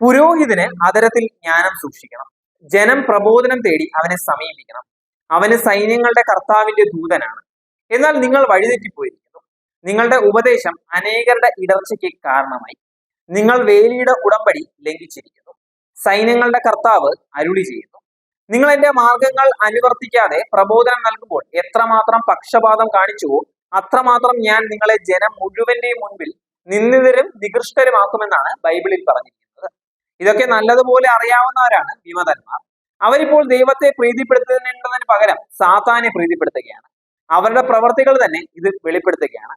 പുരോഹിതന് അതരത്തിൽ ജ്ഞാനം സൂക്ഷിക്കണം. ജനം പ്രബോധനം തേടി അവനെ സമീപിക്കണം. അവന് സൈന്യങ്ങളുടെ കർത്താവിന്റെ ദൂതനാണ്. എന്നാൽ നിങ്ങൾ വഴിതെറ്റിപ്പോയിരിക്കുന്നു. നിങ്ങളുടെ ഉപദേശം അനേകരുടെ ഇടർച്ചയ്ക്ക് കാരണമായി. നിങ്ങൾ വേലിയുടെ ഉടമ്പടി ലംഘിച്ചിരിക്കുന്നു. സൈന്യങ്ങളുടെ കർത്താവ് അരുളി ചെയ്യുന്നു. നിങ്ങൾ എന്റെ മാർഗങ്ങൾ അനുവർത്തിക്കാതെ പ്രബോധനം നൽകുമ്പോൾ എത്രമാത്രം പക്ഷപാതം കാണിച്ചുവോ അത്രമാത്രം ഞാൻ നിങ്ങളെ ജനം മുഴുവന്റെയും മുൻപിൽ നിന്ദിതരും നികൃഷ്ടരുമാക്കുമെന്നാണ് ബൈബിളിൽ പറഞ്ഞിരിക്കുന്നത്. ഇതൊക്കെ നല്ലതുപോലെ അറിയാവുന്നവരാണ് വിമതന്മാർ. അവരിപ്പോൾ ദൈവത്തെ പ്രീതിപ്പെടുത്തുന്നതിന് പകരം സാത്താനെ പ്രീതിപ്പെടുത്തുകയാണ്. അവരുടെ പ്രവർത്തികൾ തന്നെ ഇത് വെളിപ്പെടുത്തുകയാണ്.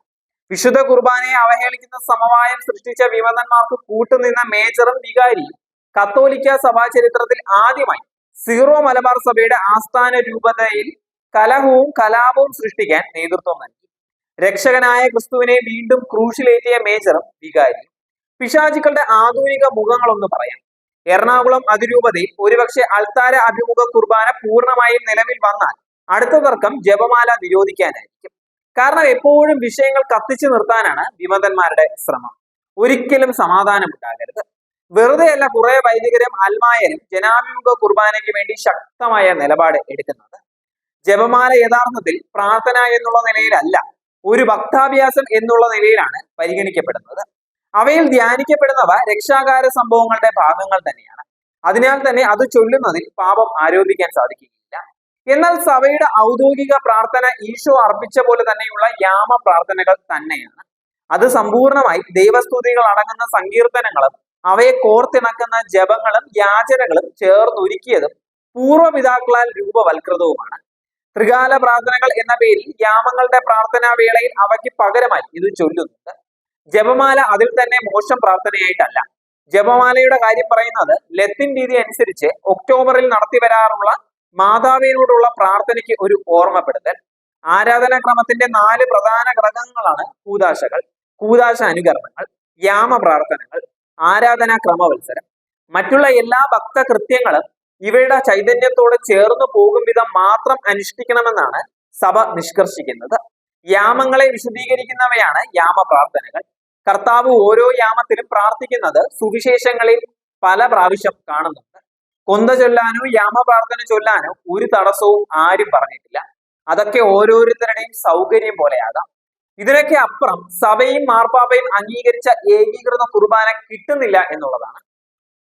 വിശുദ്ധ കുർബാനയെ അവഹേളിക്കുന്ന സമവായം സൃഷ്ടിച്ച വിമതന്മാർക്ക് കൂട്ടുനിന്ന മേജറും വികാരിയും കത്തോലിക്ക സഭാ ചരിത്രത്തിൽ ആദ്യമായി സീറോ മലബാർ സഭയുടെ ആസ്ഥാന രൂപതയിൽ കലഹവും കലാപവും സൃഷ്ടിക്കാൻ നേതൃത്വം നൽകി. രക്ഷകനായ ക്രിസ്തുവിനെ വീണ്ടും ക്രൂശിലേറ്റിയ മേജറും വികാരിയും പിശാചുക്കളുടെ ആധുനിക മുഖങ്ങളൊന്ന് പറയാം. എറണാകുളം അതിരൂപതയിൽ ഒരുപക്ഷെ അൾത്താര അഭിമുഖ കുർബാന പൂർണമായും നിലവിൽ വന്നാൽ അടുത്ത തർക്കം ജപമാല നിരോധിക്കാനായിരിക്കും. കാരണം എപ്പോഴും വിഷയങ്ങൾ കത്തിച്ചു നിർത്താനാണ് വിമതന്മാരുടെ ശ്രമം. ഒരിക്കലും സമാധാനം ഉണ്ടാകരുത് വെറുതെയല്ല കുറെ വൈദികരും അൽമായരും ജനാഭിമുഖ കുർബാനയ്ക്ക് വേണ്ടി ശക്തമായ നിലപാട് എടുക്കുന്നത്. ജപമാല യഥാർത്ഥത്തിൽ പ്രാർത്ഥന എന്നുള്ള നിലയിലല്ല ഒരു ഭക്താഭ്യാസം എന്നുള്ള നിലയിലാണ് പരിഗണിക്കപ്പെടുന്നത്. അവയിൽ ധ്യാനിക്കപ്പെടുന്നവ രക്ഷാകാര സംഭവങ്ങളുടെ ഭാഗങ്ങൾ തന്നെയാണ്. അതിനാൽ തന്നെ അത് ചൊല്ലുന്നതിൽ പാപം ആരോപിക്കാൻ സാധിക്കുകയില്ല. എന്നാൽ സഭയുടെ ഔദ്യോഗിക പ്രാർത്ഥന ഈശോ അർപ്പിച്ച പോലെ തന്നെയുള്ള യാമ പ്രാർത്ഥനകൾ തന്നെയാണ്. അത് സമ്പൂർണമായി ദൈവസ്തുതികൾ അടങ്ങുന്ന സങ്കീർത്തനങ്ങളും അവയെ കോർത്തിണക്കുന്ന ജപങ്ങളും യാചനകളും ചേർന്നൊരുക്കിയതും പൂർവപിതാക്കളാൽ രൂപവൽകൃതവുമാണ്. ത്രികാല പ്രാർത്ഥനകൾ എന്ന പേരിൽ യാമങ്ങളുടെ പ്രാർത്ഥനാ വേളയിൽ അവയ്ക്ക് പകരമായി ഇത് ചൊല്ലുന്നുണ്ട്. ജപമാല അതിൽ തന്നെ മോശം പ്രാർത്ഥനയായിട്ടല്ല ജപമാലയുടെ കാര്യം പറയുന്നത് ലത്തിൻ രീതി അനുസരിച്ച് ഒക്ടോബറിൽ നടത്തി വരാറുള്ള മാതാവിനോടുള്ള പ്രാർത്ഥനയ്ക്ക് ഒരു ഓർമ്മപ്പെടുത്തൽ. ആരാധനാക്രമത്തിന്റെ നാല് പ്രധാന ഘടകങ്ങളാണ് കൂതാശകൾ കൂതാശ അനുകരണങ്ങൾ യാമ പ്രാർത്ഥനകൾ ആരാധനാ ക്രമവത്സരം മറ്റുള്ള എല്ലാ ഭക്തകൃത്യങ്ങളും ഇവയുടെ ചൈതന്യത്തോട് ചേർന്ന് പോകും വിധം മാത്രം അനുഷ്ഠിക്കണമെന്നാണ് സഭ നിഷ്കർഷിക്കുന്നത്. യാമങ്ങളെ വിശദീകരിക്കുന്നവയാണ് യാമ പ്രാർത്ഥനകൾ കർത്താവ് ഓരോ യാമത്തിലും പ്രാർത്ഥിക്കുന്നത് സുവിശേഷങ്ങളിൽ പല പ്രാവശ്യം കാണുന്നുണ്ട്. കൊന്ത ചൊല്ലാനോ യാമ പ്രാർത്ഥന ചൊല്ലാനോ ഒരു തടസ്സവും ആരും പറഞ്ഞിട്ടില്ല. അതൊക്കെ ഓരോരുത്തരുടെയും സൗകര്യം പോലെയാകാം. ഇതിനൊക്കെ അപ്പുറം സഭയും മാർപ്പാപ്പയും അംഗീകരിച്ച ഏകീകൃത കുർബാന കിട്ടുന്നില്ല എന്നുള്ളതാണ്.